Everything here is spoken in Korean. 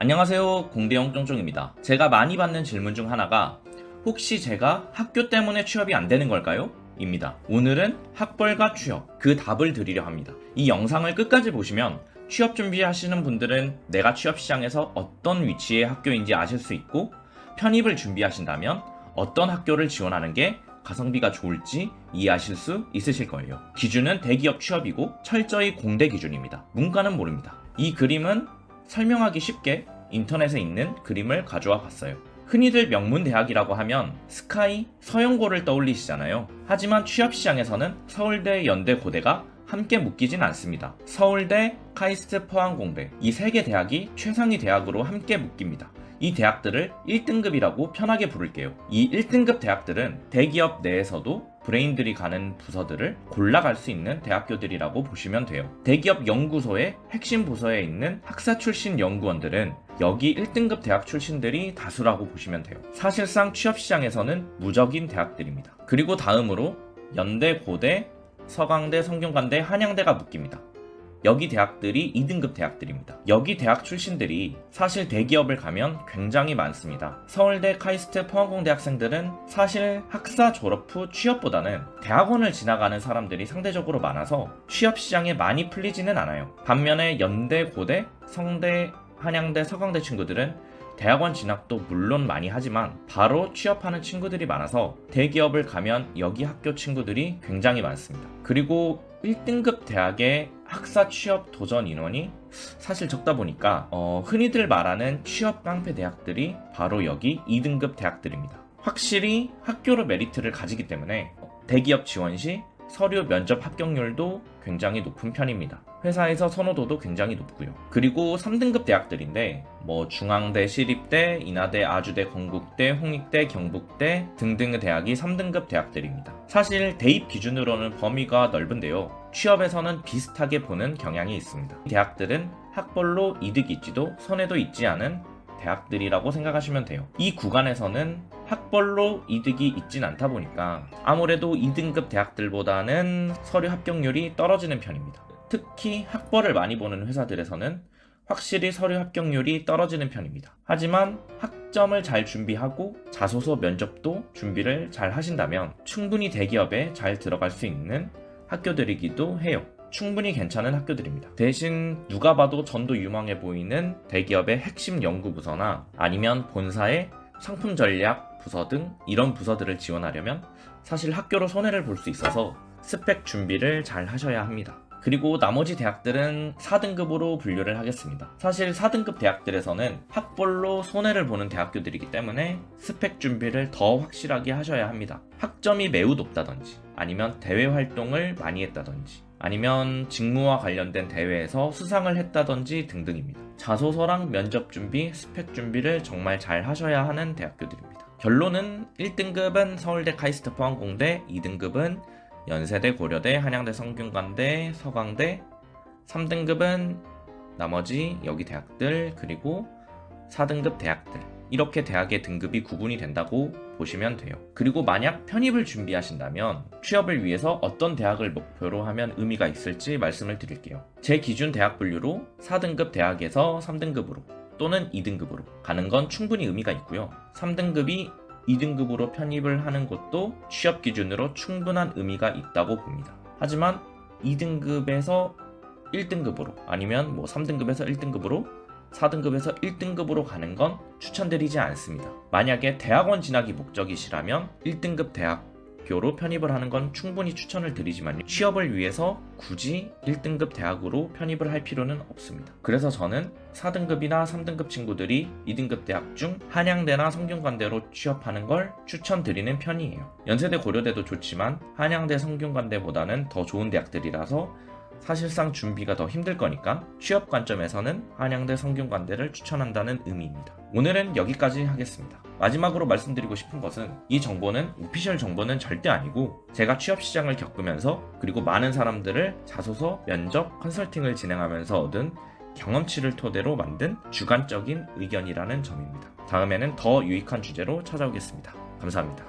안녕하세요. 공대영 쫑쫑입니다. 제가 많이 받는 질문 중 하나가 혹시 제가 학교 때문에 취업이 안 되는 걸까요? 입니다. 오늘은 학벌과 취업, 그 답을 드리려 합니다. 이 영상을 끝까지 보시면 취업 준비하시는 분들은 내가 취업 시장에서 어떤 위치의 학교인지 아실 수 있고 편입을 준비하신다면 어떤 학교를 지원하는 게 가성비가 좋을지 이해하실 수 있으실 거예요. 기준은 대기업 취업이고 철저히 공대 기준입니다. 문과는 모릅니다. 이 그림은 설명하기 쉽게 인터넷에 있는 그림을 가져와 봤어요. 흔히들 명문 대학이라고 하면 스카이, 서영고를 떠올리시잖아요. 하지만 취업 시장에서는 서울대, 연대, 고대가 함께 묶이진 않습니다. 서울대, 카이스트, 포항공대 이 세 개 대학이 최상위 대학으로 함께 묶입니다. 이 대학들을 1등급이라고 편하게 부를게요. 이 1등급 대학들은 대기업 내에서도 브레인들이 가는 부서들을 골라갈 수 있는 대학교들이라고 보시면 돼요. 대기업 연구소의 핵심 부서에 있는 학사 출신 연구원들은 여기 1등급 대학 출신들이 다수라고 보시면 돼요. 사실상 취업 시장에서는 무적인 대학들입니다. 그리고 다음으로 연대, 고대, 서강대, 성균관대, 한양대가 묶입니다. 여기 대학들이 2등급 대학들입니다. 여기 대학 출신들이 사실 대기업을 가면 굉장히 많습니다. 서울대, 카이스트, 포항공대 학생들은 사실 학사 졸업 후 취업보다는 대학원을 지나가는 사람들이 상대적으로 많아서 취업 시장에 많이 풀리지는 않아요. 반면에 연대, 고대, 성대, 한양대, 서강대 친구들은 대학원 진학도 물론 많이 하지만 바로 취업하는 친구들이 많아서 대기업을 가면 여기 학교 친구들이 굉장히 많습니다. 그리고 1등급 대학의 학사 취업 도전 인원이 사실 적다 보니까 어, 흔히들 말하는 취업 깡패 대학들이 바로 여기 2등급 대학들입니다. 확실히 학교로 메리트를 가지기 때문에 대기업 지원 시 서류 면접 합격률도 굉장히 높은 편입니다. 회사에서 선호도도 굉장히 높고요. 그리고 3등급 대학들인데 뭐 중앙대, 시립대, 인하대, 아주대, 건국대, 홍익대, 경북대 등등의 대학이 3등급 대학들입니다. 사실 대입 기준으로는 범위가 넓은데요. 취업에서는 비슷하게 보는 경향이 있습니다. 이 대학들은 학벌로 이득이 있지도 손해도 있지 않은 대학들이라고 생각하시면 돼요. 이 구간에서는 학벌로 이득이 있진 않다 보니까 아무래도 2등급 대학들보다는 서류 합격률이 떨어지는 편입니다. 특히 학벌을 많이 보는 회사들에서는 확실히 서류 합격률이 떨어지는 편입니다. 하지만 학점을 잘 준비하고 자소서 면접도 준비를 잘 하신다면 충분히 대기업에 잘 들어갈 수 있는 학교들이기도 해요. 충분히 괜찮은 학교들입니다. 대신 누가 봐도 전도 유망해 보이는 대기업의 핵심 연구부서나 아니면 본사의 상품 전략 부서 등 이런 부서들을 지원하려면 사실 학교로 손해를 볼 수 있어서 스펙 준비를 잘 하셔야 합니다. 그리고 나머지 대학들은 4등급으로 분류를 하겠습니다. 사실 4등급 대학들에서는 학벌로 손해를 보는 대학교들이기 때문에 스펙 준비를 더 확실하게 하셔야 합니다. 학점이 매우 높다든지 아니면 대외 활동을 많이 했다든지 아니면 직무와 관련된 대회에서 수상을 했다든지 등등입니다. 자소서랑 면접 준비, 스펙 준비를 정말 잘 하셔야 하는 대학교들입니다. 결론은 1등급은 서울대 카이스트 포항공대, 2등급은 연세대, 고려대, 한양대, 성균관대, 서강대, 3등급은 나머지 여기 대학들 그리고 4등급 대학들 이렇게 대학의 등급이 구분이 된다고 보시면 돼요. 그리고 만약 편입을 준비하신다면 취업을 위해서 어떤 대학을 목표로 하면 의미가 있을지 말씀을 드릴게요. 제 기준 대학 분류로 4등급 대학에서 3등급으로 또는 2등급으로 가는 건 충분히 의미가 있고요. 3등급이 2등급으로 편입을 하는 것도 취업 기준으로 충분한 의미가 있다고 봅니다. 하지만 2등급에서 1등급으로 아니면 뭐 3등급에서 1등급으로 4등급에서 1등급으로 가는 건 추천드리지 않습니다. 만약에 대학원 진학이 목적이시라면 1등급 대학교로 편입을 하는 건 충분히 추천을 드리지만 취업을 위해서 굳이 1등급 대학으로 편입을 할 필요는 없습니다. 그래서 저는 4등급이나 3등급 친구들이 2등급 대학 중 한양대나 성균관대로 취업하는 걸 추천드리는 편이에요. 연세대 고려대도 좋지만 한양대 성균관대보다는 더 좋은 대학들이라서 사실상 준비가 더 힘들 거니까 취업 관점에서는 한양대 성균관대를 추천한다는 의미입니다. 오늘은 여기까지 하겠습니다. 마지막으로 말씀드리고 싶은 것은 이 정보는 오피셜 정보는 절대 아니고 제가 취업 시장을 겪으면서 그리고 많은 사람들을 자소서, 면접, 컨설팅을 진행하면서 얻은 경험치를 토대로 만든 주관적인 의견이라는 점입니다. 다음에는 더 유익한 주제로 찾아오겠습니다. 감사합니다.